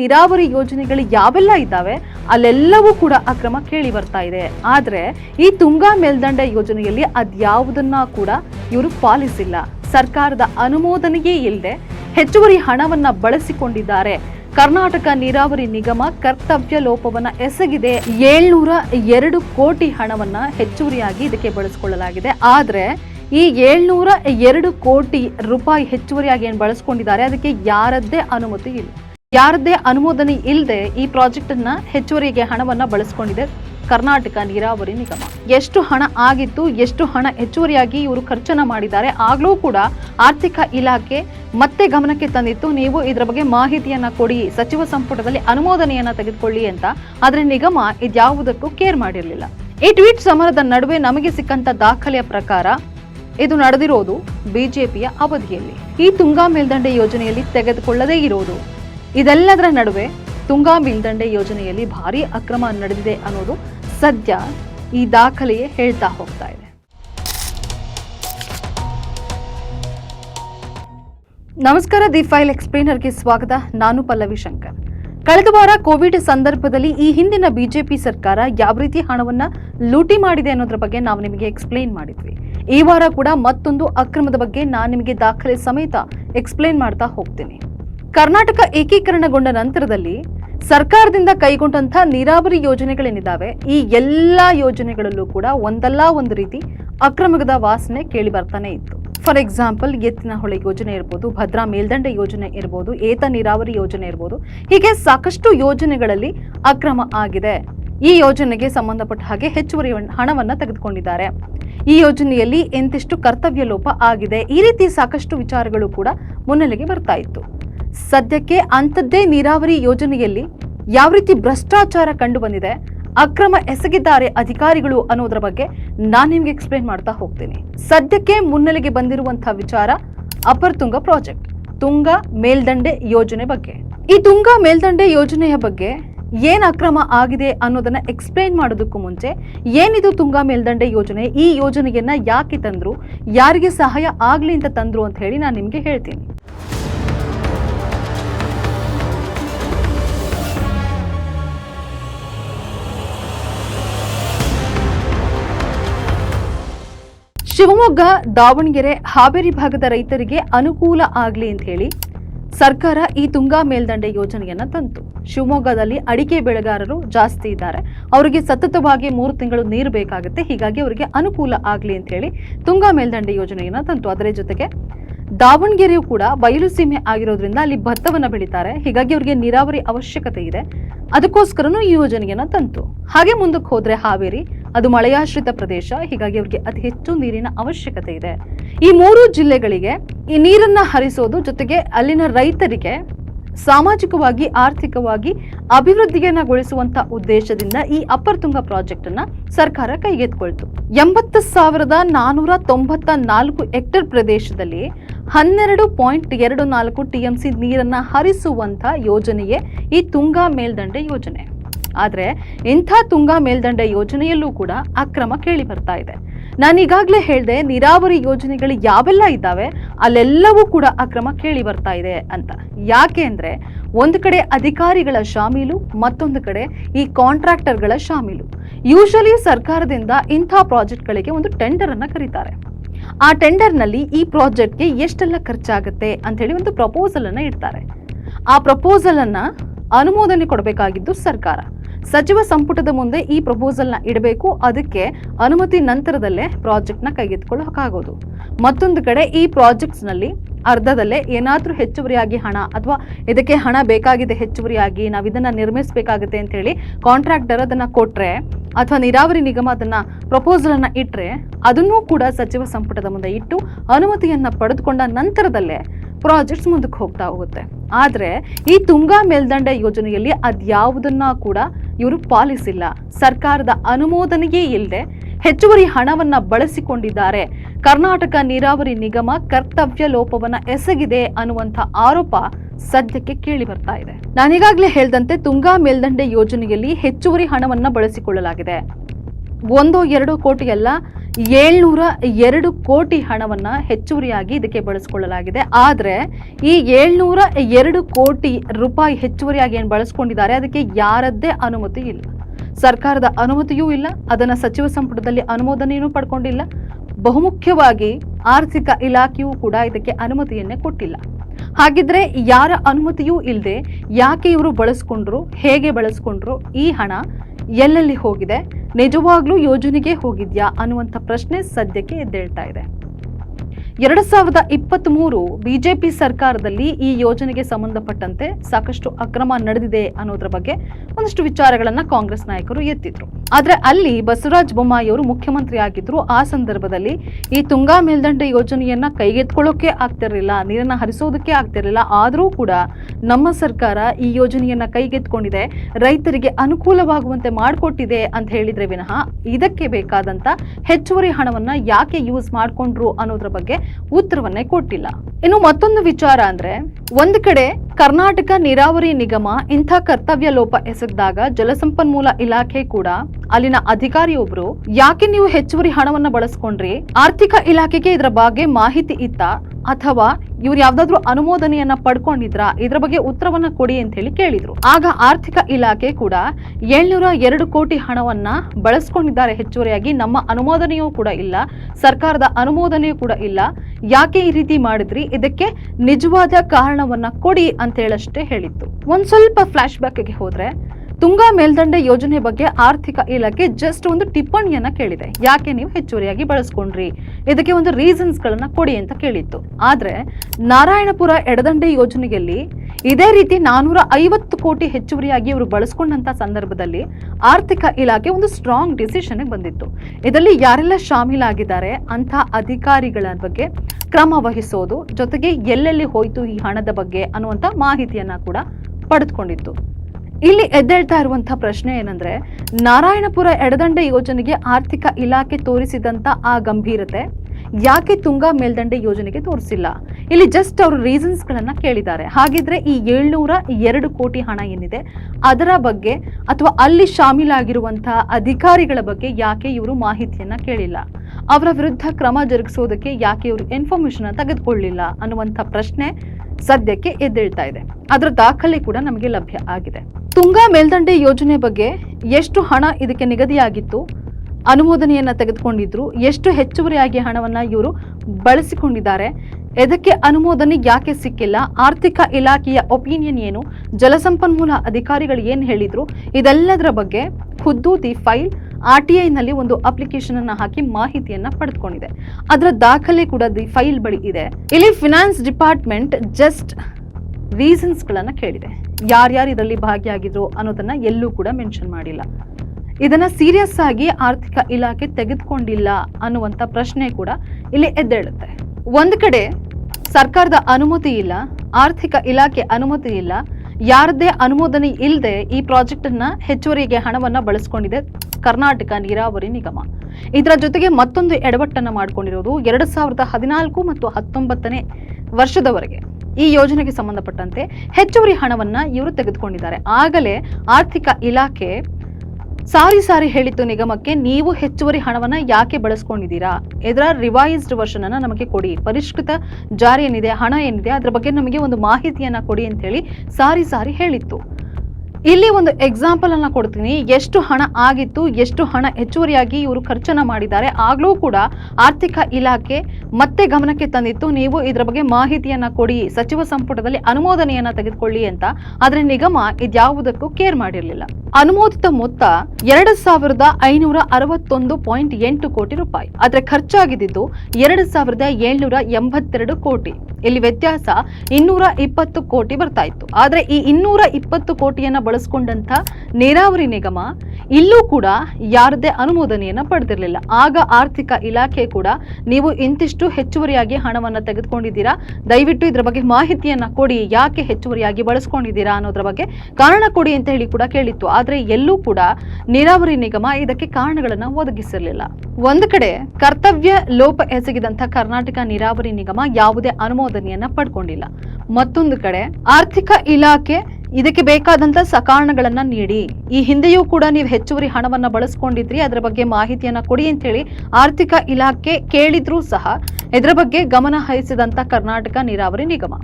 ನೀರಾವರಿ ಯೋಜನೆಗಳು ಯಾವೆಲ್ಲ ಇದ್ದಾವೆ, ಅಲ್ಲೆಲ್ಲವೂ ಕೂಡ ಅಕ್ರಮ ಕೇಳಿ ಬರ್ತಾ ಇದೆ. ಆದರೆ ಈ ತುಂಗಾ ಮೇಲ್ದಂಡ ಯೋಜನೆಯಲ್ಲಿ ಅದ್ಯಾವುದನ್ನ ಕೂಡ ಇವರು ಪಾಲಿಸಿಲ್ಲ. ಸರ್ಕಾರದ ಅನುಮೋದನೆಯೇ ಇಲ್ಲದೆ ಹೆಚ್ಚುವರಿ ಹಣವನ್ನ ಬಳಸಿಕೊಂಡಿದ್ದಾರೆ. ಕರ್ನಾಟಕ ನೀರಾವರಿ ನಿಗಮ ಕರ್ತವ್ಯ ಲೋಪವನ್ನ ಎಸಗಿದೆ. ಏಳ್ನೂರ ಎರಡು ಕೋಟಿ ಹಣವನ್ನ ಹೆಚ್ಚುವರಿಯಾಗಿ ಇದಕ್ಕೆ ಬಳಸಿಕೊಳ್ಳಲಾಗಿದೆ. ಆದರೆ ಈ ಏಳ್ನೂರ ಎರಡು ಕೋಟಿ ರೂಪಾಯಿ ಹೆಚ್ಚುವರಿಯಾಗಿ ಏನು ಬಳಸ್ಕೊಂಡಿದ್ದಾರೆ, ಅದಕ್ಕೆ ಯಾರದ್ದೇ ಅನುಮತಿ ಇಲ್ಲ. ಯಾರದ್ದೇ ಅನುಮೋದನೆ ಇಲ್ಲದೆ ಈ ಪ್ರಾಜೆಕ್ಟ್ ಅನ್ನ ಹೆಚ್ಚುವರಿಗೆ ಹಣವನ್ನ ಬಳಸ್ಕೊಂಡಿದೆ ಕರ್ನಾಟಕ ನೀರಾವರಿ ನಿಗಮ. ಎಷ್ಟು ಹಣ ಆಗಿತ್ತು, ಎಷ್ಟು ಹಣ ಹೆಚ್ಚುವರಿಯಾಗಿ ಇವರು ಖರ್ಚನ್ನ ಮಾಡಿದ್ದಾರೆ ಆಗ್ಲೂ ಕೂಡ ಆರ್ಥಿಕ ಇಲಾಖೆ ಮತ್ತೆ ಗಮನಕ್ಕೆ ತಂದಿತ್ತು, ನೀವು ಇದರ ಬಗ್ಗೆ ಮಾಹಿತಿಯನ್ನ ಕೊಡಿ, ಸಚಿವ ಸಂಪುಟದಲ್ಲಿ ಅನುಮೋದನೆಯನ್ನ ತೆಗೆದುಕೊಳ್ಳಿ ಅಂತ. ಆದ್ರೆ ನಿಗಮ ಇದ್ಯಾವುದಕ್ಕೂ ಕೇರ್ ಮಾಡಿರಲಿಲ್ಲ. ಈ ಟ್ವೀಟ್ ಸಮರದ ನಡುವೆ ನಮಗೆ ಸಿಕ್ಕಂತ ದಾಖಲೆಯ ಪ್ರಕಾರ ಇದು ನಡೆದಿರೋದು ಬಿಜೆಪಿಯ ಅವಧಿಯಲ್ಲಿ. ಈ ತುಂಗಾ ಮೇಲ್ದಂಡೆ ಯೋಜನೆಯಲ್ಲಿ ತೆಗೆದುಕೊಳ್ಳದೇ ಇರೋದು ಇದೆಲ್ಲದರ ನಡುವೆ ತುಂಗಾ ಮೇಲ್ದಂಡೆ ಯೋಜನೆಯಲ್ಲಿ ಭಾರಿ ಅಕ್ರಮ ನಡೆದಿದೆ ಅನ್ನೋದು ಸದ್ಯ ಈ ದಾಖಲೆಯೇ ಹೇಳ್ತಾ ಹೋಗ್ತಾ ಇದೆ. ನಮಸ್ಕಾರ, ದಿ ಫೈಲ್ ಎಕ್ಸ್ಪ್ಲೇನರ್ಗೆ ಸ್ವಾಗತ. ನಾನು ಪಲ್ಲವಿ ಶಂಕರ್. ಕಳೆದ ವಾರ ಕೋವಿಡ್ ಸಂದರ್ಭದಲ್ಲಿ ಈ ಹಿಂದಿನ ಬಿಜೆಪಿ ಸರ್ಕಾರ ಯಾವ ರೀತಿ ಹಣವನ್ನ ಲೂಟಿ ಮಾಡಿದೆ ಅನ್ನೋದ್ರ ಬಗ್ಗೆ ನಾವು ನಿಮಗೆ ಎಕ್ಸ್ಪ್ಲೇನ್ ಮಾಡಿದ್ವಿ. ಈ ವಾರ ಕೂಡ ಮತ್ತೊಂದು ಅಕ್ರಮದ ಬಗ್ಗೆ ನಾನು ನಿಮಗೆ ದಾಖಲೆ ಸಮೇತ ಎಕ್ಸ್ಪ್ಲೇನ್ ಮಾಡ್ತಾ ಹೋಗ್ತೀನಿ. ಕರ್ನಾಟಕ ಏಕೀಕರಣಗೊಂಡ ನಂತರದಲ್ಲಿ ಸರ್ಕಾರದಿಂದ ಕೈಗೊಂಡಂತಹ ನೀರಾವರಿ ಯೋಜನೆಗಳೇನಿದ್ದಾವೆ ಈ ಎಲ್ಲ ಯೋಜನೆಗಳಲ್ಲೂ ಕೂಡ ಒಂದಲ್ಲ ಒಂದು ರೀತಿ ಅಕ್ರಮದ ವಾಸನೆ ಕೇಳಿ ಬರ್ತಾನೆ ಇತ್ತು. ಫಾರ್ ಎಕ್ಸಾಂಪಲ್, ಎತ್ತಿನ ಹೊಳೆ ಯೋಜನೆ ಇರ್ಬೋದು, ಭದ್ರಾ ಮೇಲ್ದಂಡೆ ಯೋಜನೆ ಇರ್ಬೋದು, ಏತ ನೀರಾವರಿ ಯೋಜನೆ ಇರ್ಬೋದು, ಹೀಗೆ ಸಾಕಷ್ಟು ಯೋಜನೆಗಳಲ್ಲಿ ಅಕ್ರಮ ಆಗಿದೆ. ಈ ಯೋಜನೆಗೆ ಸಂಬಂಧಪಟ್ಟ ಹಾಗೆ ಹೆಚ್ಚುವರಿ ಹಣವನ್ನು ತೆಗೆದುಕೊಂಡಿದ್ದಾರೆ. ಈ ಯೋಜನೆಯಲ್ಲಿ ಎಂತಿಷ್ಟು ಕರ್ತವ್ಯ ಲೋಪ ಆಗಿದೆ. ಈ ರೀತಿ ಸಾಕಷ್ಟು ವಿಚಾರಗಳು ಕೂಡ ಮುನ್ನೆಲೆಗೆ ಬರ್ತಾ ಇತ್ತು. ಸದ್ಯಕ್ಕೆ ಅಂಥದ್ದೇ ನೀರಾವರಿ ಯೋಜನೆಯಲ್ಲಿ ಯಾವ ರೀತಿ ಭ್ರಷ್ಟಾಚಾರ ಕಂಡು ಬಂದಿದೆ ಅಕ್ರಮ ಎಸಗಿದ್ದಾರೆ ಅಧಿಕಾರಿಗಳು ಅನ್ನೋದ್ರ ಬಗ್ಗೆ ನಾನು ನಿಮ್ಗೆ ಎಕ್ಸ್ಪ್ಲೇನ್ ಮಾಡ್ತಾ ಹೋಗ್ತೀನಿ. ಸದ್ಯಕ್ಕೆ ಮುನ್ನೆಲೆಗೆ ಬಂದಿರುವಂತಹ ವಿಚಾರ ಅಪರ್ ತುಂಗ ಪ್ರಾಜೆಕ್ಟ್ ತುಂಗ ಮೇಲ್ದಂಡೆ ಯೋಜನೆ ಬಗ್ಗೆ. ಈ ತುಂಗ ಮೇಲ್ದಂಡೆ ಯೋಜನೆಯ ಬಗ್ಗೆ ಏನ್ ಅಕ್ರಮ ಆಗಿದೆ ಅನ್ನೋದನ್ನ ಎಕ್ಸ್ಪ್ಲೇನ್ ಮಾಡೋದಕ್ಕೂ ಮುಂಚೆ ಏನಿದು ತುಂಗಾ ಮೇಲ್ದಂಡೆ ಯೋಜನೆ, ಈ ಯೋಜನೆಯನ್ನ ಯಾಕೆ ತಂದ್ರು, ಯಾರಿಗೆ ಸಹಾಯ ಆಗ್ಲಿ ಅಂತ ತಂದ್ರು ಅಂತ ಹೇಳಿ ನಾನು ನಿಮ್ಗೆ ಹೇಳ್ತೀನಿ. ಶಿವಮೊಗ್ಗ, ದಾವಣಗೆರೆ, ಹಾವೇರಿ ಭಾಗದ ರೈತರಿಗೆ ಅನುಕೂಲ ಆಗಲಿ ಅಂತ ಹೇಳಿ ಸರ್ಕಾರ ಈ ತುಂಗಾ ಮೇಲ್ದಂಡೆ ಯೋಜನೆಯನ್ನ ತಂತು. ಶಿವಮೊಗ್ಗದಲ್ಲಿ ಅಡಿಕೆ ಬೆಳೆಗಾರರು ಜಾಸ್ತಿ ಇದ್ದಾರೆ. ಅವರಿಗೆ ಸತತವಾಗಿ ಮೂರು ತಿಂಗಳು ನೀರು ಬೇಕಾಗುತ್ತೆ. ಹೀಗಾಗಿ ಅವರಿಗೆ ಅನುಕೂಲ ಆಗಲಿ ಅಂತ ಹೇಳಿ ತುಂಗಾ ಮೇಲ್ದಂಡೆ ಯೋಜನೆಯನ್ನ ತಂತು. ಅದರ ಜೊತೆಗೆ ದಾವಣಗೆರೆಯು ಕೂಡ ಬಯಲು ಸೀಮೆ ಆಗಿರೋದ್ರಿಂದ ಅಲ್ಲಿ ಭತ್ತವನ್ನ ಬೆಳೀತಾರೆ. ಹೀಗಾಗಿ ಅವರಿಗೆ ನೀರಾವರಿ ಅವಶ್ಯಕತೆ ಇದೆ. ಅದಕ್ಕೋಸ್ಕರನೂ ಈ ಯೋಜನೆಯನ್ನ ತಂತು. ಹಾಗೆ ಮುಂದಕ್ಕೆ ಹೋದ್ರೆ ಹಾವೇರಿ ಅದು ಮಳೆಯಾಶ್ರಿತ ಪ್ರದೇಶ, ಹೀಗಾಗಿ ಅವರಿಗೆ ಅತಿ ಹೆಚ್ಚು ನೀರಿನ ಅವಶ್ಯಕತೆ ಇದೆ. ಈ ಮೂರು ಜಿಲ್ಲೆಗಳಿಗೆ ಈ ನೀರನ್ನ ಹರಿಸೋದು ಜೊತೆಗೆ ಅಲ್ಲಿನ ರೈತರಿಗೆ ಸಾಮಾಜಿಕವಾಗಿ, ಆರ್ಥಿಕವಾಗಿ ಅಭಿವೃದ್ಧಿಯನ್ನಗೊಳಿಸುವಂತ ಉದ್ದೇಶದಿಂದ ಈ ಅಪ್ಪರ್ ತುಂಗ ಪ್ರಾಜೆಕ್ಟ್ ಅನ್ನ ಸರ್ಕಾರ ಕೈಗೆತ್ತಿಕೊಳ್ತು. ಎಂಬತ್ತು ಸಾವಿರದ ನಾನೂರ ತೊಂಬತ್ತ ನಾಲ್ಕು ಹೆಕ್ಟೇರ್ ಪ್ರದೇಶದಲ್ಲಿ ಹನ್ನೆರಡು ಪಾಯಿಂಟ್ ಎರಡು ನಾಲ್ಕು ಟಿಎಂಸಿ ನೀರನ್ನ ಹರಿಸುವಂತ ಯೋಜನೆಯೇ ಈ ತುಂಗಾ ಮೇಲ್ದಂಡೆ ಯೋಜನೆ. ಆದ್ರೆ ಇಂಥ ತುಂಗಾ ಮೇಲ್ದಂಡೆ ಯೋಜನೆಯಲ್ಲೂ ಕೂಡ ಅಕ್ರಮ ಕೇಳಿ ಬರ್ತಾ ಇದೆ. ನಾನು ಈಗಾಗಲೇ ಹೇಳಿದೆ, ನೀರಾವರಿ ಯೋಜನೆಗಳು ಯಾವೆಲ್ಲ ಇದ್ದಾವೆ, ಅಲ್ಲೆಲ್ಲವೂ ಕೂಡ ಅಕ್ರಮ ಕೇಳಿ ಬರ್ತಾ ಇದೆ ಅಂತ. ಯಾಕೆ ಅಂದ್ರೆ, ಒಂದು ಕಡೆ ಅಧಿಕಾರಿಗಳ ಶಾಮೀಲು, ಮತ್ತೊಂದು ಕಡೆ ಈ ಕಾಂಟ್ರಾಕ್ಟರ್ಗಳ ಶಾಮೀಲು. ಯೂಶಲಿ ಸರ್ಕಾರದಿಂದ ಇಂಥ ಪ್ರಾಜೆಕ್ಟ್ಗಳಿಗೆ ಒಂದು ಟೆಂಡರ್ ಅನ್ನ ಕರೀತಾರೆ. ಆ ಟೆಂಡರ್ನಲ್ಲಿ ಈ ಪ್ರಾಜೆಕ್ಟ್ಗೆ ಎಷ್ಟೆಲ್ಲ ಖರ್ಚಾಗುತ್ತೆ ಅಂತ ಹೇಳಿ ಒಂದು ಪ್ರಪೋಸಲ್ ಅನ್ನ ಇಡ್ತಾರೆ. ಆ ಪ್ರಪೋಸಲ್ ಅನ್ನ ಅನುಮೋದನೆ ಕೊಡಬೇಕಾಗಿದ್ದು ಸರ್ಕಾರ. ಸಚಿವ ಸಂಪುಟದ ಮುಂದೆ ಈ ಪ್ರಪೋಸಲ್ನ ಇಡಬೇಕು. ಅದಕ್ಕೆ ಅನುಮತಿ ನಂತರದಲ್ಲೇ ಪ್ರಾಜೆಕ್ಟ್ನ ಕೈಗೆತ್ತಿಕೊಳ್ಳೋಕ್ಕಾಗೋದು. ಮತ್ತೊಂದು ಕಡೆ ಈ ಪ್ರಾಜೆಕ್ಟ್ಸ್ನಲ್ಲಿ ಅರ್ಧದಲ್ಲೇ ಏನಾದರೂ ಹೆಚ್ಚುವರಿಯಾಗಿ ಹಣ ಅಥವಾ ಇದಕ್ಕೆ ಹಣ ಬೇಕಾಗಿದೆ ಹೆಚ್ಚುವರಿಯಾಗಿ ನಾವು ಇದನ್ನ ನಿರ್ಮಿಸಬೇಕಾಗುತ್ತೆ ಅಂತ ಹೇಳಿ ಕಾಂಟ್ರಾಕ್ಟರ್ ಅದನ್ನ ಕೊಟ್ರೆ ಅಥವಾ ನೀರಾವರಿ ನಿಗಮ ಅದನ್ನ ಪ್ರಪೋಸಲ್ ಇಟ್ಟರೆ ಅದನ್ನೂ ಕೂಡ ಸಚಿವ ಸಂಪುಟದ ಮುಂದೆ ಇಟ್ಟು ಅನುಮತಿಯನ್ನ ಪಡೆದುಕೊಂಡ ನಂತರದಲ್ಲೇ ಪ್ರಾಜೆಕ್ಟ್ಸ್ ಮುಂದಕ್ಕೆ ಹೋಗ್ತಾ ಹೋಗುತ್ತೆ. ಆದರೆ ಈ ತುಂಗಾ ಮೇಲ್ದಂಡೆ ಯೋಜನೆಯಲ್ಲಿ ಅದ್ಯಾವುದನ್ನ ಕೂಡ ಇವರು ಪಾಲಿಸಿಲ್ಲ ಸರ್ಕಾರದ ಅನುಮೋದನೆಯೇ ಇಲ್ಲದೆ ಹೆಚ್ಚುವರಿ ಹಣವನ್ನ ಬಳಸಿಕೊಂಡಿದ್ದಾರೆ. ಕರ್ನಾಟಕ ನೀರಾವರಿ ನಿಗಮ ಕರ್ತವ್ಯ ಲೋಪವನ್ನ ಎಸಗಿದೆ ಅನ್ನುವಂಥ ಆರೋಪ ಸದ್ಯಕ್ಕೆ ಕೇಳಿ ಬರ್ತಾ ಇದೆ. ನಾನೀಗಾಗಲೇ ಹೇಳಿದಂತೆ ತುಂಗಾ ಮೇಲ್ದಂಡೆ ಯೋಜನೆಯಲ್ಲಿ ಹೆಚ್ಚುವರಿ ಹಣವನ್ನ ಬಳಸಿಕೊಳ್ಳಲಾಗಿದೆ. ಒಂದೋ, ಎರಡು ಕೋಟಿ ಅಲ್ಲ, ಏಳ್ನೂರ ಎರಡು ಕೋಟಿ ಹಣವನ್ನ ಹೆಚ್ಚುವರಿಯಾಗಿ ಇದಕ್ಕೆ ಬಳಸಿಕೊಳ್ಳಲಾಗಿದೆ. ಆದ್ರೆ ಈ ಏಳ್ನೂರ ಎರಡು ಕೋಟಿ ರೂಪಾಯಿ ಹೆಚ್ಚುವರಿಯಾಗಿ ಏನು ಬಳಸ್ಕೊಂಡಿದ್ದಾರೆ, ಅದಕ್ಕೆ ಯಾರದ್ದೇ ಅನುಮತಿ ಇಲ್ಲ. ಸರ್ಕಾರದ ಅನುಮತಿಯೂ ಇಲ್ಲ, ಅದನ್ನ ಸಚಿವ ಸಂಪುಟದಲ್ಲಿ ಅನುಮೋದನೆಯೂ ಪಡ್ಕೊಂಡಿಲ್ಲ. ಬಹುಮುಖ್ಯವಾಗಿ ಆರ್ಥಿಕ ಇಲಾಖೆಯೂ ಕೂಡ ಇದಕ್ಕೆ ಅನುಮತಿಯನ್ನೇ ಕೊಟ್ಟಿಲ್ಲ. ಹಾಗಿದ್ರೆ ಯಾರ ಅನುಮತಿಯೂ ಇಲ್ಲದೆ ಯಾಕೆ ಇವರು ಬಳಸ್ಕೊಂಡ್ರು, ಹೇಗೆ ಬಳಸ್ಕೊಂಡ್ರು, ಈ ಹಣ ಎಲ್ಲೆಲ್ಲಿ ಹೋಗಿದೆ? ನಿಜವಾಗ್ಲೂ ಯೋಜನೆಗೆ ಹೋಗಿದ್ಯಾ ಅನ್ನುವಂಥ ಪ್ರಶ್ನೆ ಸದ್ಯಕ್ಕೆ ಎದ್ದೇಳ್ತಾ ಇದೆ. ಎರಡು ಸಾವಿರದ ಇಪ್ಪತ್ತ್ ಮೂರು ಬಿಜೆಪಿ ಸರ್ಕಾರದಲ್ಲಿ ಈ ಯೋಜನೆಗೆ ಸಂಬಂಧಪಟ್ಟಂತೆ ಸಾಕಷ್ಟು ಅಕ್ರಮ ನಡೆದಿದೆ ಅನ್ನೋದ್ರ ಬಗ್ಗೆ ಒಂದಷ್ಟು ವಿಚಾರಗಳನ್ನ ಕಾಂಗ್ರೆಸ್ ನಾಯಕರು ಎತ್ತಿದ್ರು. ಆದ್ರೆ ಅಲ್ಲಿ ಬಸವರಾಜ ಬೊಮ್ಮಾಯಿ ಅವರು ಮುಖ್ಯಮಂತ್ರಿ ಆಗಿದ್ರು. ಆ ಸಂದರ್ಭದಲ್ಲಿ ಈ ತುಂಗಾ ಮೇಲ್ದಂಡೆ ಯೋಜನೆಯನ್ನ ಕೈಗೆತ್ಕೊಳ್ಳೋಕೆ ಆಗ್ತಿರಲಿಲ್ಲ, ನೀರನ್ನ ಹರಿಸೋದಕ್ಕೆ ಆಗ್ತಿರ್ಲಿಲ್ಲ. ಆದರೂ ಕೂಡ ನಮ್ಮ ಸರ್ಕಾರ ಈ ಯೋಜನೆಯನ್ನ ಕೈಗೆತ್ಕೊಂಡಿದೆ ರೈತರಿಗೆ ಅನುಕೂಲವಾಗುವಂತೆ ಮಾಡಿಕೊಟ್ಟಿದೆ ಅಂತ ಹೇಳಿದ್ರೆ ವಿನಃ ಇದಕ್ಕೆ ಬೇಕಾದಂತ ಹೆಚ್ಚುವರಿ ಹಣವನ್ನ ಯಾಕೆ ಯೂಸ್ ಮಾಡಿಕೊಂಡ್ರು ಅನ್ನೋದ್ರ ಬಗ್ಗೆ ಉತ್ತರವನ್ನೇ ಕೊಟ್ಟಿಲ್ಲ. ಇನ್ನು ಮತ್ತೊಂದು ವಿಚಾರ ಅಂದ್ರೆ, ಒಂದ್ ಕಡೆ ಕರ್ನಾಟಕ ನೀರಾವರಿ ನಿಗಮ ಇಂಥ ಕರ್ತವ್ಯ ಲೋಪ ಎಸಗಿದಾಗ ಜಲಸಂಪನ್ಮೂಲ ಇಲಾಖೆ ಕೂಡ ಅಲ್ಲಿನ ಅಧಿಕಾರಿಯೊಬ್ರು, ಯಾಕೆ ನೀವು ಹೆಚ್ಚುವರಿ ಹಣವನ್ನ ಬಳಸ್ಕೊಂಡ್ರಿ? ಆರ್ಥಿಕ ಇಲಾಖೆಗೆ ಇದರ ಬಗ್ಗೆ ಮಾಹಿತಿ ಇತ್ತ? ಅಥವಾ ಇವ್ರು ಯಾವ್ದಾದ್ರು ಅನುಮೋದನೆಯನ್ನ ಪಡ್ಕೊಂಡಿದ್ರ, ಇದ್ರ ಬಗ್ಗೆ ಉತ್ತರವನ್ನ ಕೊಡಿ ಅಂತ ಹೇಳಿ ಕೇಳಿದ್ರು. ಆಗ ಆರ್ಥಿಕ ಇಲಾಖೆ ಕೂಡ ಏಳ್ನೂರ ಎರಡು ಕೋಟಿ ಹಣವನ್ನ ಬಳಸ್ಕೊಂಡಿದ್ದಾರೆ ಹೆಚ್ಚುವರಿಯಾಗಿ. ನಮ್ಮ ಅನುಮೋದನೆಯೂ ಕೂಡ ಇಲ್ಲ, ಸರ್ಕಾರದ ಅನುಮೋದನೆಯೂ ಕೂಡ ಇಲ್ಲ. ಯಾಕೆ ಈ ರೀತಿ ಮಾಡಿದ್ರಿ? ಇದಕ್ಕೆ ನಿಜವಾದ ಕಾರಣವನ್ನ ಕೊಡಿ ಅಂತ ಹೇಳಷ್ಟೇ ಹೇಳಿತ್ತು ಒಂದ್ ಸ್ವಲ್ಪ ಫ್ಲಾಶ್ ಬ್ಯಾಕ್ಗೆ ಹೋದ್ರೆ ತುಂಗಾ ಮೇಲ್ದಂಡೆ ಯೋಜನೆ ಬಗ್ಗೆ ಆರ್ಥಿಕ ಇಲಾಖೆ ಜಸ್ಟ್ ಒಂದು ಟಿಪ್ಪಣಿಯನ್ನ ಕೇಳಿದೆ. ಯಾಕೆ ನೀವು ಹೆಚ್ಚುವರಿಯಾಗಿ ಬಳಸ್ಕೊಂಡ್ರಿ? ಇದಕ್ಕೆ ಒಂದು ರೀಸನ್ಸ್ ಗಳನ್ನ ಕೊಡಿ ಅಂತ ಕೇಳಿತ್ತು. ಆದ್ರೆ ನಾರಾಯಣಪುರ ಎಡದಂಡೆ ಯೋಜನೆಯಲ್ಲಿ ಇದೇ ರೀತಿ ನಾನೂರ ಐವತ್ತು ಕೋಟಿ ಹೆಚ್ಚುವರಿಯಾಗಿ ಅವರು ಬಳಸ್ಕೊಂಡಂತ ಸಂದರ್ಭದಲ್ಲಿ ಆರ್ಥಿಕ ಇಲಾಖೆ ಒಂದು ಸ್ಟ್ರಾಂಗ್ ಡಿಸಿಷನ್ ಬಂದಿತ್ತು. ಇದರಲ್ಲಿ ಯಾರೆಲ್ಲ ಶಾಮೀಲಾಗಿದ್ದಾರೆ ಅಂತ ಅಧಿಕಾರಿಗಳ ಬಗ್ಗೆ ಕ್ರಮ ವಹಿಸೋದು, ಜೊತೆಗೆ ಎಲ್ಲೆಲ್ಲಿ ಹೋಯ್ತು ಈ ಹಣದ ಬಗ್ಗೆ ಅನ್ನುವಂಥ ಮಾಹಿತಿಯನ್ನ ಕೂಡ ಪಡೆದುಕೊಂಡಿತ್ತು. ಇಲ್ಲಿ ಎದ್ದೇಳ್ತಾ ಇರುವಂತಹ ಪ್ರಶ್ನೆ ಏನಂದ್ರೆ, ನಾರಾಯಣಪುರ ಎಡದಂಡೆ ಯೋಜನೆಗೆ ಆರ್ಥಿಕ ಇಲಾಖೆ ತೋರಿಸಿದಂತ ಆ ಗಂಭೀರತೆ ಯಾಕೆ ತುಂಗಾ ಮೇಲ್ದಂಡೆ ಯೋಜನೆಗೆ ತೋರಿಸಿಲ್ಲ? ಇಲ್ಲಿ ಜಸ್ಟ್ ಅವರು ರೀಸನ್ಸ್ ಗಳನ್ನ ಕೇಳಿದ್ದಾರೆ. ಹಾಗಿದ್ರೆ ಈ ಏಳ್ನೂರ ಎರಡು ಕೋಟಿ ಹಣ ಏನಿದೆ, ಅದರ ಬಗ್ಗೆ ಅಥವಾ ಅಲ್ಲಿ ಶಾಮೀಲಾಗಿರುವಂತಹ ಅಧಿಕಾರಿಗಳ ಬಗ್ಗೆ ಯಾಕೆ ಇವರು ಮಾಹಿತಿಯನ್ನ ಕೇಳಿಲ್ಲ? ಅವರ ವಿರುದ್ಧ ಕ್ರಮ ಜರುಗಿಸೋದಕ್ಕೆ ಯಾಕೆ ಇವರು ಇನ್ಫಾರ್ಮೇಶನ್ ತೆಗೆದುಕೊಳ್ಳಿಲ್ಲ ಅನ್ನುವಂಥ ಪ್ರಶ್ನೆ ಸದ್ಯಕ್ಕೆ ಎದ್ದೇಳ್ತಾ ಇದೆ. ಅದರ ದಾಖಲೆ ಕೂಡ ನಮಗೆ ಲಭ್ಯ ಆಗಿದೆ. ತುಂಗಾ ಮೇಲ್ದಂಡೆ ಯೋಜನೆ ಬಗ್ಗೆ ಎಷ್ಟು ಹಣ ಇದಕ್ಕೆ ನಿಗದಿಯಾಗಿತ್ತು? ಅನುಮೋದನೆಯನ್ನ ತೆಗೆದುಕೊಂಡಿದ್ರು. ಎಷ್ಟು ಹೆಚ್ಚುವರಿಯಾಗಿ ಹಣವನ್ನ ಇವರು ಬಳಸಿಕೊಂಡಿದ್ದಾರೆ? ಇದಕ್ಕೆ ಅನುಮೋದನೆ ಯಾಕೆ ಸಿಕ್ಕಿಲ್ಲ? ಆರ್ಥಿಕ ಇಲಾಖೆಯ ಒಪಿನಿಯನ್ ಏನು? ಜಲಸಂಪನ್ಮೂಲ ಅಧಿಕಾರಿಗಳು ಏನು ಹೇಳಿದ್ರು? ಇದೆಲ್ಲದರ ಬಗ್ಗೆ ಖುದ್ದು ದಿ ಫೈಲ್ ಆರ್ ಟಿ ಐನಲ್ಲಿ ಒಂದು ಅಪ್ಲಿಕೇಶನ್ ಅನ್ನ ಹಾಕಿ ಮಾಹಿತಿಯನ್ನ ಪಡೆದುಕೊಂಡಿದೆ. ಅದರ ದಾಖಲೆ ಕೂಡ ದಿ ಫೈಲ್ ಬಳಿ ಇದೆ. ಇಲ್ಲಿ ಫಿನಾನ್ಸ್ ಡಿಪಾರ್ಟ್ಮೆಂಟ್ ಜಸ್ಟ್ ರೀಸನ್ಸ್ ಗಳನ್ನ ಕೇಳಿದೆ. ಯಾರ್ಯಾರು ಇದರಲ್ಲಿ ಭಾಗಿಯಾಗಿದ್ರು ಅನ್ನೋದನ್ನ ಎಲ್ಲೂ ಕೂಡ ಮೆನ್ಷನ್ ಮಾಡಿಲ್ಲ. ಇದನ್ನ ಸೀರಿಯಸ್ ಆಗಿ ಆರ್ಥಿಕ ಇಲಾಖೆ ತೆಗೆದುಕೊಂಡಿಲ್ಲ ಅನ್ನುವಂತ ಪ್ರಶ್ನೆ ಕೂಡ ಇಲ್ಲಿ ಎದ್ದೇಳುತ್ತೆ. ಒಂದ್ ಕಡೆ ಸರ್ಕಾರದ ಅನುಮತಿ ಇಲ್ಲ, ಆರ್ಥಿಕ ಇಲಾಖೆ ಅನುಮತಿ ಇಲ್ಲ, ಯಾರದೇ ಅನುಮೋದನೆ ಇಲ್ಲದೆ ಈ ಪ್ರಾಜೆಕ್ಟ್ ಅನ್ನ ಹೆಚ್ಚುವರಿಗೆ ಹಣವನ್ನ ಬಳಸ್ಕೊಂಡಿದೆ ಕರ್ನಾಟಕ ನೀರಾವರಿ ನಿಗಮ. ಇದರ ಜೊತೆಗೆ ಮತ್ತೊಂದು ಎಡವಟ್ಟನ್ನ ಮಾಡ್ಕೊಂಡಿರೋದು ಎರಡು ಸಾವಿರದ ಹದಿನಾಲ್ಕು ಮತ್ತು ಹತ್ತೊಂಬತ್ತನೇ ವರ್ಷದವರೆಗೆ. ಈ ಯೋಜನೆಗೆ ಸಂಬಂಧಪಟ್ಟಂತೆ ಹೆಚ್ಚುವರಿ ಹಣವನ್ನ ಇವರು ತೆಗೆದುಕೊಂಡಿದ್ದಾರೆ. ಆಗಲೇ ಆರ್ಥಿಕ ಇಲಾಖೆ ಸಾರಿ ಸಾರಿ ಹೇಳಿತ್ತು ನಿಗಮಕ್ಕೆ, ನೀವು ಹೆಚ್ಚುವರಿ ಹಣವನ್ನ ಯಾಕೆ ಬಳಸ್ಕೊಂಡಿದ್ದೀರಾ? ಇದರ ರಿವೈಸ್ಡ್ ವರ್ಷನ್ ಅನ್ನ ನಮಗೆ ಕೊಡಿ. ಪರಿಷ್ಕೃತ ಜಾರಿ ಏನಿದೆ, ಹಣ ಏನಿದೆ, ಅದ್ರ ಬಗ್ಗೆ ನಮಗೆ ಒಂದು ಮಾಹಿತಿಯನ್ನ ಕೊಡಿ ಅಂತ ಹೇಳಿ ಸಾರಿ ಸಾರಿ ಹೇಳಿತ್ತು. ಇಲ್ಲಿ ಒಂದು ಎಕ್ಸಾಂಪಲ್ ಅನ್ನ ಕೊಡ್ತೀನಿ. ಎಷ್ಟು ಹಣ ಆಗಿತ್ತು, ಎಷ್ಟು ಹಣ ಹೆಚ್ಚುವರಿಯಾಗಿ ಇವರು ಖರ್ಚನ್ನ ಮಾಡಿದ್ದಾರೆ, ಆಗ್ಲೂ ಕೂಡ ಆರ್ಥಿಕ ಇಲಾಖೆ ಮತ್ತೆ ಗಮನಕ್ಕೆ ತಂದಿತ್ತು. ನೀವು ಇದರ ಬಗ್ಗೆ ಮಾಹಿತಿಯನ್ನ ಕೊಡಿ, ಸಚಿವ ಸಂಪುಟದಲ್ಲಿ ಅನುಮೋದನೆಯನ್ನ ತೆಗೆದುಕೊಳ್ಳಿ ಅಂತ. ಆದ್ರೆ ನಿಗಮ ಇದ್ಯಾವುದಕ್ಕೂ ಕೇರ್ ಮಾಡಿರಲಿಲ್ಲ. ಅನುಮೋದಿತ ಮೊತ್ತ ಎರಡು ಸಾವಿರದ ಐನೂರ ಅರವತ್ತೊಂದು ಪಾಯಿಂಟ್ ಎಂಟು ಕೋಟಿ ರೂಪಾಯಿ. ಆದ್ರೆ ಖರ್ಚಾಗಿದ್ದು ಎರಡು ಸಾವಿರದ ಏಳ್ನೂರ ಎಂಬತ್ತೆರಡು ಕೋಟಿ. ಇಲ್ಲಿ ವ್ಯತ್ಯಾಸ ಇನ್ನೂರ ಇಪ್ಪತ್ತು ಕೋಟಿ ಬರ್ತಾ ಇತ್ತು. ಆದ್ರೆ ಈ ಇನ್ನೂರ ಇಪ್ಪತ್ತು ಕೋಟಿಯನ್ನ ಬಳಸ್ಕೊಂಡಂತ ನೀರಾವರಿ ನಿಗಮ ಇಲ್ಲೂ ಕೂಡ ಯಾರದೇ ಅನುಮೋದನೆಯನ್ನ ಪಡೆದಿರಲಿಲ್ಲ. ಆಗ ಆರ್ಥಿಕ ಇಲಾಖೆ ಕೂಡ ನೀವು ಇಂತಿಷ್ಟು ಹೆಚ್ಚುವರಿಯಾಗಿ ಹಣವನ್ನ ತೆಗೆದುಕೊಂಡಿದ್ದೀರಾ? ದಯವಿಟ್ಟು ಇದ್ರ ಬಗ್ಗೆ ಮಾಹಿತಿಯನ್ನ ಕೊಡಿ. ಯಾಕೆ ಹೆಚ್ಚುವರಿಯಾಗಿ ಬಳಸ್ಕೊಂಡಿದ್ದೀರಾ ಅನ್ನೋದ್ರ ಬಗ್ಗೆ ಕಾರಣ ಕೊಡಿ ಅಂತ ಹೇಳಿ ಕೂಡ ಕೇಳಿತ್ತು. ಆದ್ರೆ ಎಲ್ಲೂ ಕೂಡ ನೀರಾವರಿ ನಿಗಮ ಇದಕ್ಕೆ ಕಾರಣಗಳನ್ನ ಒದಗಿಸಿರಲಿಲ್ಲ. ಒಂದು ಕಡೆ ಕರ್ತವ್ಯ ಲೋಪ ಎಸಗಿದಂತ ಕರ್ನಾಟಕ ನೀರಾವರಿ ನಿಗಮ ಯಾವುದೇ ಅನುಮೋದನೆಯನ್ನ ಪಡ್ಕೊಂಡಿಲ್ಲ. ಮತ್ತೊಂದು ಕಡೆ ಆರ್ಥಿಕ ಇಲಾಖೆ ಇದಕ್ಕೆ ಬೇಕಾದಂತ ಸಕಾರಣಗಳನ್ನ ನೀಡಿ. ಈ ಹಿಂದೆಯೂ ಕೂಡ ನೀವು ಹೆಚ್ಚುವರಿ ಹಣವನ್ನ ಬಳಸ್ಕೊಂಡಿದ್ರಿ, ಅದರ ಬಗ್ಗೆ ಮಾಹಿತಿಯನ್ನ ಕೊಡಿ ಅಂತ ಹೇಳಿ ಆರ್ಥಿಕ ಇಲಾಖೆ ಕೇಳಿದ್ರೂ ಸಹ ಇದರ ಬಗ್ಗೆ ಗಮನ ಹರಿಸಿದಂತ ಕರ್ನಾಟಕ ನೀರಾವರಿ ನಿಗಮ.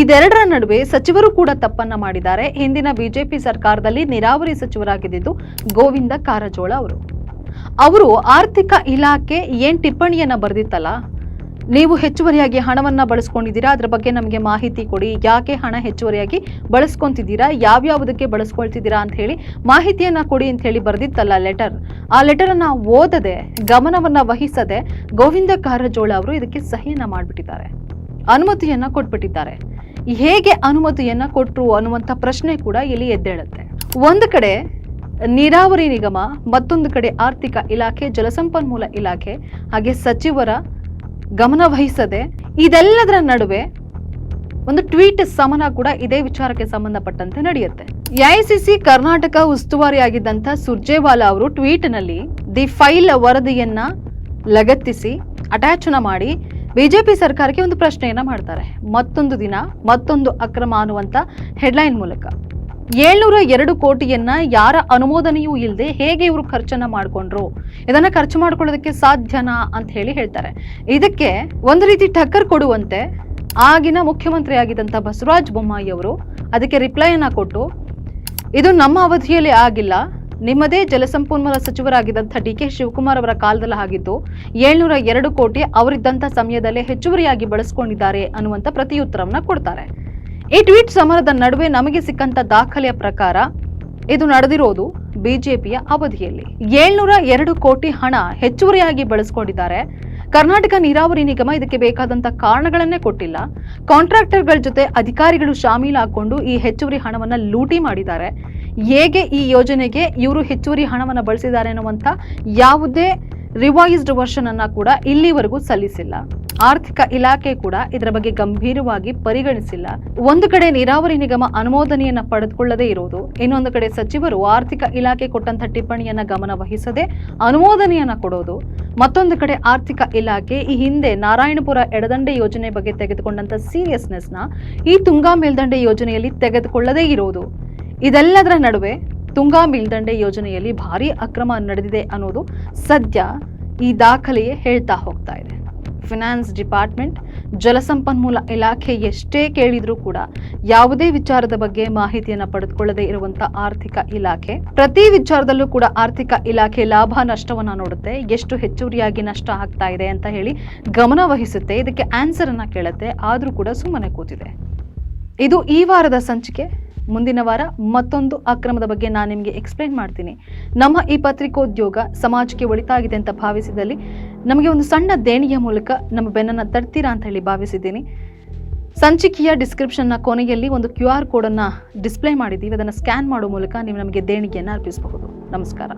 ಇದೆರಡರ ನಡುವೆ ಸಚಿವರು ಕೂಡ ತಪ್ಪನ್ನ ಮಾಡಿದ್ದಾರೆ. ಹಿಂದಿನ ಬಿಜೆಪಿ ಸರ್ಕಾರದಲ್ಲಿ ನೀರಾವರಿ ಸಚಿವರಾಗಿದ್ದು ಗೋವಿಂದ ಕಾರಜೋಳ ಅವರು. ಅವರು ಆರ್ಥಿಕ ಇಲಾಖೆ ಏನ್ ಟಿಪ್ಪಣಿಯನ್ನ ಬರೆದಿತ್ತಲ್ಲ ನೀವು ಹೆಚ್ಚುವರಿಯಾಗಿ ಹಣವನ್ನ ಬಳಸ್ಕೊಂಡಿದ್ದೀರಾ? ಅದ್ರ ಬಗ್ಗೆ ನಮಗೆ ಮಾಹಿತಿ ಕೊಡಿ. ಯಾಕೆ ಹಣ ಹೆಚ್ಚುವರಿಯಾಗಿ ಬಳಸ್ಕೊಂತಿದ್ದೀರಾ? ಯಾವ್ಯಾವುದಕ್ಕೆ ಬಳಸ್ಕೊಳ್ತಿದ್ದೀರಾ ಅಂತ ಹೇಳಿ ಮಾಹಿತಿಯನ್ನ ಕೊಡಿ ಅಂತ ಹೇಳಿ ಬರೆದಿತ್ತಲ್ಲ ಲೆಟರ್. ಆ ಲೆಟರ್ ಅನ್ನ ಓದದೆ, ಗಮನವನ್ನ ವಹಿಸದೆ ಗೋವಿಂದ ಕಾರಜೋಳ ಅವರು ಇದಕ್ಕೆ ಸಹಿಯನ್ನ ಮಾಡ್ಬಿಟ್ಟಿದ್ದಾರೆ. ಅನುಮತಿಯನ್ನ ಕೊಟ್ಬಿಟ್ಟಿದ್ದಾರೆ. ಹೇಗೆ ಅನುಮತಿಯನ್ನ ಕೊಟ್ಟರು ಅನ್ನುವಂಥ ಪ್ರಶ್ನೆ ಕೂಡ ಇಲ್ಲಿ ಎದ್ದೇಳುತ್ತೆ. ಒಂದು ಕಡೆ ನೀರಾವರಿ ನಿಗಮ, ಮತ್ತೊಂದು ಕಡೆ ಆರ್ಥಿಕ ಇಲಾಖೆ, ಜಲಸಂಪನ್ಮೂಲ ಇಲಾಖೆ, ಹಾಗೆ ಸಚಿವರ ಗಮನ ವಹಿಸದೆ ಇದೆಲ್ಲದರ ನಡುವೆ ಒಂದು ಟ್ವೀಟ್ ಸಮನ ಕೂಡ ಇದೇ ವಿಚಾರಕ್ಕೆ ಸಂಬಂಧಪಟ್ಟಂತೆ ನಡೆಯುತ್ತೆ. ಎಐಸಿಸಿ ಕರ್ನಾಟಕ ಉಸ್ತುವಾರಿಯಾಗಿದ್ದಂಥ ಸುರ್ಜೇವಾಲಾ ಅವರು ಟ್ವೀಟ್ನಲ್ಲಿ ದಿ ಫೈಲ್ ವರದಿಯನ್ನ ಲಗತ್ತಿಸಿ ಅಟ್ಯಾಚ್ನ ಮಾಡಿ ಬಿಜೆಪಿ ಸರ್ಕಾರಕ್ಕೆ ಒಂದು ಪ್ರಶ್ನೆಯನ್ನ ಮಾಡ್ತಾರೆ. ಮತ್ತೊಂದು ದಿನ ಮತ್ತೊಂದು ಅಕ್ರಮ ಅನ್ನುವಂತ ಹೆಡ್ಲೈನ್ ಮೂಲಕ. ಏಳ್ನೂರ ಎರಡು ಕೋಟಿಯನ್ನ ಯಾರ ಅನುಮೋದನೆಯೂ ಇಲ್ಲದೆ ಹೇಗೆ ಇವರು ಖರ್ಚನ್ನ ಮಾಡ್ಕೊಂಡ್ರು? ಇದನ್ನ ಖರ್ಚು ಮಾಡ್ಕೊಳ್ಳೋದಕ್ಕೆ ಸಾಧ್ಯನಾ ಅಂತ ಹೇಳಿ ಹೇಳ್ತಾರೆ. ಇದಕ್ಕೆ ಒಂದು ರೀತಿ ಟಕ್ಕರ್ ಕೊಡುವಂತೆ ಆಗಿನ ಮುಖ್ಯಮಂತ್ರಿ ಆಗಿದ್ದಂಥ ಬಸವರಾಜ ಬೊಮ್ಮಾಯಿ ಅವರು ಅದಕ್ಕೆ ರಿಪ್ಲೈಯನ್ನ ಕೊಟ್ಟು, ಇದು ನಮ್ಮ ಅವಧಿಯಲ್ಲಿ ಆಗಿಲ್ಲ, ನಿಮ್ಮದೇ ಜಲಸಂಪನ್ಮೂಲ ಸಚಿವರಾಗಿದ್ದಂಥ ಡಿ ಕೆ ಶಿವಕುಮಾರ್ ಅವರ ಕಾಲದಲ್ಲಿ ಆಗಿದ್ದು, ಏಳ್ನೂರ ಎರಡು ಕೋಟಿ ಅವರಿದ್ದಂಥ ಸಮಯದಲ್ಲೇ ಹೆಚ್ಚುವರಿಯಾಗಿ ಬಳಸ್ಕೊಂಡಿದ್ದಾರೆ ಅನ್ನುವಂಥ ಪ್ರತಿಯುತ್ತರವನ್ನು ಕೊಡ್ತಾರೆ. ಈ ಟ್ವೀಟ್ ಸಮರದ ನಡುವೆ ನಮಗೆ ಸಿಕ್ಕಂತ ದಾಖಲೆಯ ಪ್ರಕಾರ, ಇದು ನಡೆದಿರೋದು ಬಿಜೆಪಿಯ ಅವಧಿಯಲ್ಲಿ. ಏಳ್ನೂರ ಎರಡು ಕೋಟಿ ಹಣ ಹೆಚ್ಚುವರಿಯಾಗಿ ಬಳಸ್ಕೊಂಡಿದ್ದಾರೆ. ಕರ್ನಾಟಕ ನೀರಾವರಿ ನಿಗಮ ಇದಕ್ಕೆ ಬೇಕಾದಂತ ಕಾರಣಗಳನ್ನೇ ಕೊಟ್ಟಿಲ್ಲ. ಕಾಂಟ್ರಾಕ್ಟರ್ಗಳ ಜೊತೆ ಅಧಿಕಾರಿಗಳು ಶಾಮೀಲಾಕೊಂಡು ಈ ಹೆಚ್ಚುವರಿ ಹಣವನ್ನ ಲೂಟಿ ಮಾಡಿದ್ದಾರೆ. ಹೇಗೆ ಈ ಯೋಜನೆಗೆ ಇವರು ಹೆಚ್ಚುವರಿ ಹಣವನ್ನ ಬಳಸಿದ್ದಾರೆ ಅನ್ನುವಂಥ ಯಾವುದೇ ರಿವೈಸ್ಡ್ ವರ್ಷನ್ ಅನ್ನ ಕೂಡ ಇಲ್ಲಿವರೆಗೂ ಸಲ್ಲಿಸಿಲ್ಲ. ಆರ್ಥಿಕ ಇಲಾಖೆ ಕೂಡ ಇದರ ಬಗ್ಗೆ ಗಂಭೀರವಾಗಿ ಪರಿಗಣಿಸಿಲ್ಲ. ಒಂದು ಕಡೆ ನೀರಾವರಿ ನಿಗಮ ಅನುಮೋದನೆಯನ್ನ ಪಡೆದುಕೊಳ್ಳದೇ ಇರುವುದು, ಇನ್ನೊಂದು ಕಡೆ ಸಚಿವರು ಆರ್ಥಿಕ ಇಲಾಖೆ ಕೊಟ್ಟಂತ ಟಿಪ್ಪಣಿಯನ್ನ ಗಮನ ವಹಿಸದೆ ಅನುಮೋದನೆಯನ್ನ ಕೊಡೋದು, ಮತ್ತೊಂದು ಕಡೆ ಆರ್ಥಿಕ ಇಲಾಖೆ ಈ ಹಿಂದೆ ನಾರಾಯಣಪುರ ಎಡದಂಡೆ ಯೋಜನೆ ಬಗ್ಗೆ ತೆಗೆದುಕೊಂಡಂತ ಸೀರಿಯಸ್ನೆಸ್ನ ಈ ತುಂಗಾ ಮೇಲ್ದಂಡೆ ಯೋಜನೆಯಲ್ಲಿ ತೆಗೆದುಕೊಳ್ಳದೇ ಇರೋದು ಇದೆಲ್ಲದರ ನಡುವೆ ತುಂಗಾ ಮೇಲ್ದಂಡೆ ಯೋಜನೆಯಲ್ಲಿ ಭಾರಿ ಅಕ್ರಮ ನಡೆದಿದೆ ಅನ್ನೋದು ಸದ್ಯ ಈ ದಾಖಲೆಯೇ ಹೇಳ್ತಾ ಹೋಗ್ತಾ ಇದೆ. ಫಿನಾನ್ಸ್ ಡಿಪಾರ್ಟ್ಮೆಂಟ್ ಜಲಸಂಪನ್ಮೂಲ ಇಲಾಖೆ ಎಷ್ಟೇ ಕೇಳಿದ್ರೂ ಕೂಡ ಯಾವುದೇ ವಿಚಾರದ ಬಗ್ಗೆ ಮಾಹಿತಿಯನ್ನ ಪಡೆದುಕೊಳ್ಳದೆ ಇರುವಂತ ಆರ್ಥಿಕ ಇಲಾಖೆ, ಪ್ರತಿ ವಿಚಾರದಲ್ಲೂ ಕೂಡ ಆರ್ಥಿಕ ಇಲಾಖೆ ಲಾಭ ನಷ್ಟವನ್ನ ನೋಡುತ್ತೆ, ಎಷ್ಟು ಹೆಚ್ಚುವರಿಯಾಗಿ ನಷ್ಟ ಆಗ್ತಾ ಇದೆ ಅಂತ ಹೇಳಿ ಗಮನ ವಹಿಸುತ್ತೆ. ಇದಕ್ಕೆ ಆನ್ಸರ್ ಅನ್ನ ಕೇಳುತ್ತೆ, ಆದ್ರೂ ಕೂಡ ಸುಮ್ಮನೆ ಕೂತಿದೆ. ಇದು ಈ ವಾರದ ಸಂಚಿಕೆ. ಮುಂದಿನ ವಾರ ಮತ್ತೊಂದು ಅಕ್ರಮದ ಬಗ್ಗೆ ನಾನು ನಿಮಗೆ ಎಕ್ಸ್ಪ್ಲೈನ್ ಮಾಡ್ತೀನಿ. ನಮ್ಮ ಈ ಪತ್ರಿಕೋದ್ಯೋಗ ಸಮಾಜಕ್ಕೆ ಒಳಿತಾಗಿದೆ ಅಂತ ಭಾವಿಸಿದಲ್ಲಿ ನಮಗೆ ಒಂದು ಸಣ್ಣ ದೇಣಿಯ ಮೂಲಕ ನಮ್ಮ ಬೆನ್ನನ್ನು ತಡ್ತೀರಾ ಅಂತ ಹೇಳಿ ಭಾವಿಸಿದ್ದೀನಿ. ಸಂಚಿಕೆಯ ಡಿಸ್ಕ್ರಿಪ್ಷನ್ನ ಕೊನೆಯಲ್ಲಿ ಒಂದು ಕ್ಯೂ ಆರ್ ಕೋಡನ್ನು ಡಿಸ್ಪ್ಲೇ ಮಾಡಿದ್ದೀವಿ. ಅದನ್ನು ಸ್ಕ್ಯಾನ್ ಮಾಡೋ ಮೂಲಕ ನೀವು ನಮಗೆ ದೇಣಿಗೆಯನ್ನು ಅರ್ಪಿಸಬಹುದು. ನಮಸ್ಕಾರ.